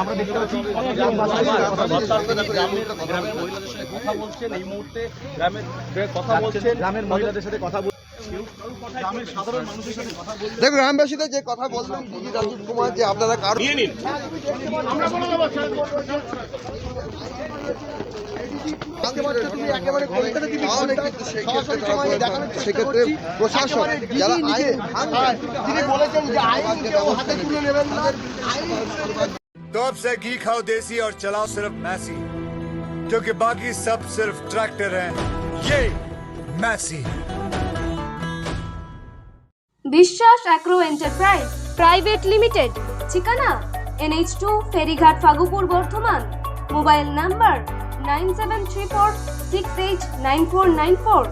আমরা দেখতে পাচ্ছি গ্রামের মহিলাদের সাথে কথা বলছেন এই মুহূর্তে গ্রামের কথা বলছেন। গ্রামের মহিলাদের সাথে কথা বলছেন গ্রামের সাধারণ মানুষের সাথে কথা বলছেন। দেখুন গ্রামবাসীদের যে কথা বললেন দিদি রাজীব কুমার যে আপনারা কারণ নিয়ে নিন। তাহলে কিন্তু সেক্ষেত্রে তারা সেক্ষেত্রে প্রশাসন যারা আইন তিনি বলেছেন যে আইন কেউ হাতে তুলে নেবেন না तो अब से घी खाओ देसी और चलाओ सिर्फ मैसी क्योंकि बाकी सब सिर्फ ट्रैक्टर हैं ये Massey Biswas agro enterprise private limited ঠিকানা এনএইচ টু ফেরিঘাট Fagupur Bardhaman mobile number nine seven three four six eight nine four nine four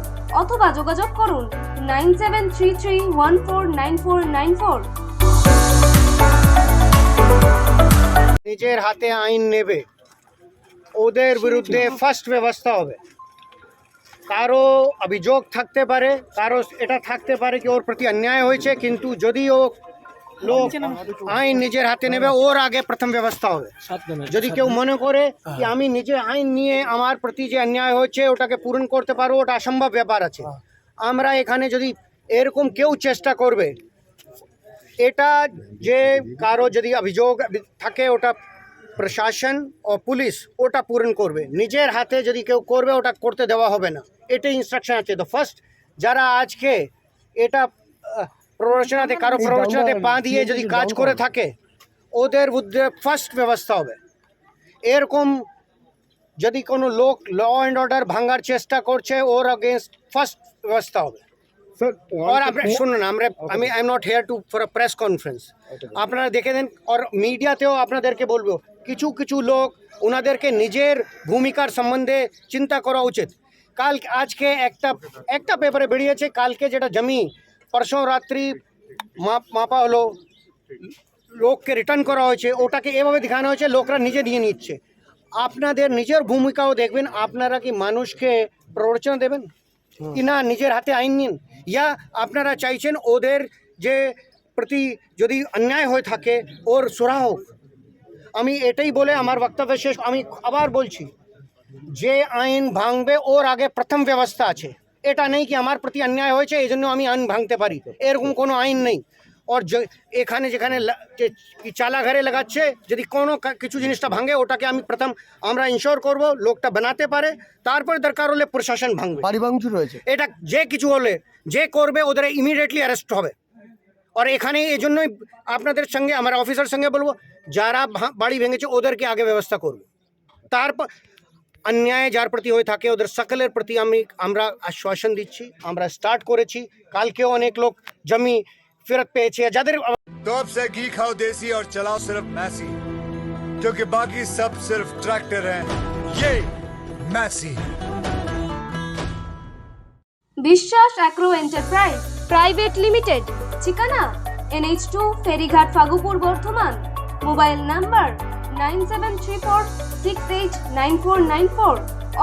অথবা যোগাযোগ করুন nine seven three three one four nine four nine four. নিজের হাতে আইন নেবে। ওদের বিরুদ্ধে ফার্স্ট ব্যবস্থা হবে। কারও অভিযোগ থাকতে পারে কারও এটা থাকতে পারে কি ওর প্রতি অন্যায় হয়েছে কিন্তু যদি ও লোক আইন নিজের হাতে নেবে ওর আগে প্রথম ব্যবস্থা হবে। যদি কেউ মনে করে যে আমি নিজে আইন নিয়ে আমার প্রতি যে অন্যায় হচ্ছে ওটাকে পূরণ করতে পারব ওটা অসম্ভব ব্যাপার আছে। আমরা এখানে যদি এরকম কেউ চেষ্টা করবে এটা যে কারও যদি অভিযোগ থাকে ওটা প্রশাসন ও পুলিশ ওটা পূরণ করবে। নিজের হাতে যদি কেউ করবে ওটা করতে দেওয়া হবে না। এটাই ইনস্ট্রাকশন আছে। তো ফার্স্ট যারা আজকে এটা প্ররোচনাতে কারও প্ররোচনাতে পা দিয়ে যদি কাজ করে থাকে ওদের বিরুদ্ধে ফার্স্ট ব্যবস্থা হবে। এরকম যদি কোনো লোক ল অ্যান্ড অর্ডার ভাঙার চেষ্টা করছে ওর অগেনস্ট ফার্স্ট ব্যবস্থা হবে। और আপনার শুনুন আমরা আমি I am not here to for press conference আপনারা দেখে দেন আর মিডিয়াতেও আপনাদেরকে বলব কিছু কিছু লোক ওনাদেরকে নিজের ভূমিকার সম্বন্ধে চিন্তা করা উচিত। কাল আজকে একটা একটা পেপারে বেরিয়েছে কালকে যেটা জমি পরশু রাত্রি মাপ মাপা হলো লোককে রিটার্ন করা হয়েছে ওটাকে এভাবে দেখানো হয়েছে লোকরা নিজে নিয়ে নিচ্ছে। আপনাদের নিজের ভূমিকাও দেখবেন আপনারা কি মানুষকে প্ররোচনা দেবেন? কি না নিজের হাতে আইন নিন। ইয়া আপনারা চাইছেন ওদের যে প্রতি যদি অন্যায় হয়ে থাকে ওর সুরা হোক। আমি এটাই বলে আমার বক্তব্য শেষ আমি আবার বলছি যে আইন ভাঙবে ওর আগে প্রথম ব্যবস্থা আছে। এটা নেই কি আমার প্রতি অন্যায় হয়েছে এই জন্য আমি আইন ভাঙতে পারি। এরকম কোনো আইন নেই। ওর এখানে যেখানে চালা ঘরে লাগাচ্ছে যদি কোনো কিছু জিনিসটা ভাঙে ওটাকে আমি প্রথম আমরা ইনশোর করব লোকটা বানাতে পারে তারপরে দরকার হলে প্রশাসন ভাঙবে। বাড়ি ভাঙচুর রয়েছে। এটা যে কিছু হলে যে করবে ওদের ইমিডিয়েটলি অ্যারেস্ট হবে। আর এখানে এই জন্যই আপনাদের সঙ্গে আমার অফিসার সঙ্গে বলব যারা বাড়ি ভেঙেছে ওদেরকে আগে ব্যবস্থা করব। তারপর অন্যায় যার প্রতি হয়ে থাকে ওদের সকলের প্রতি আমি আমরা আশ্বাসন দিচ্ছি আমরা স্টার্ট করেছি কালকেও অনেক লোক জমি ফেরত পেয়েছে যাদের तो अब से घी खाओ देसी और चलाओ सिर्फ मैसी क्योंकि बाकी सब सिर्फ ट्रैक्टर हैं ये Massey Biswas agro enterprise private limited ঠিকানা এনএইচ টু ফেরিঘাট Fagupur Bardhaman mobile number nine seven three four six eight nine four nine four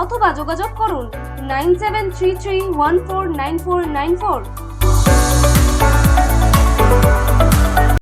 অথবা যোগাযোগ করুন nine seven three three one four nine four nine four.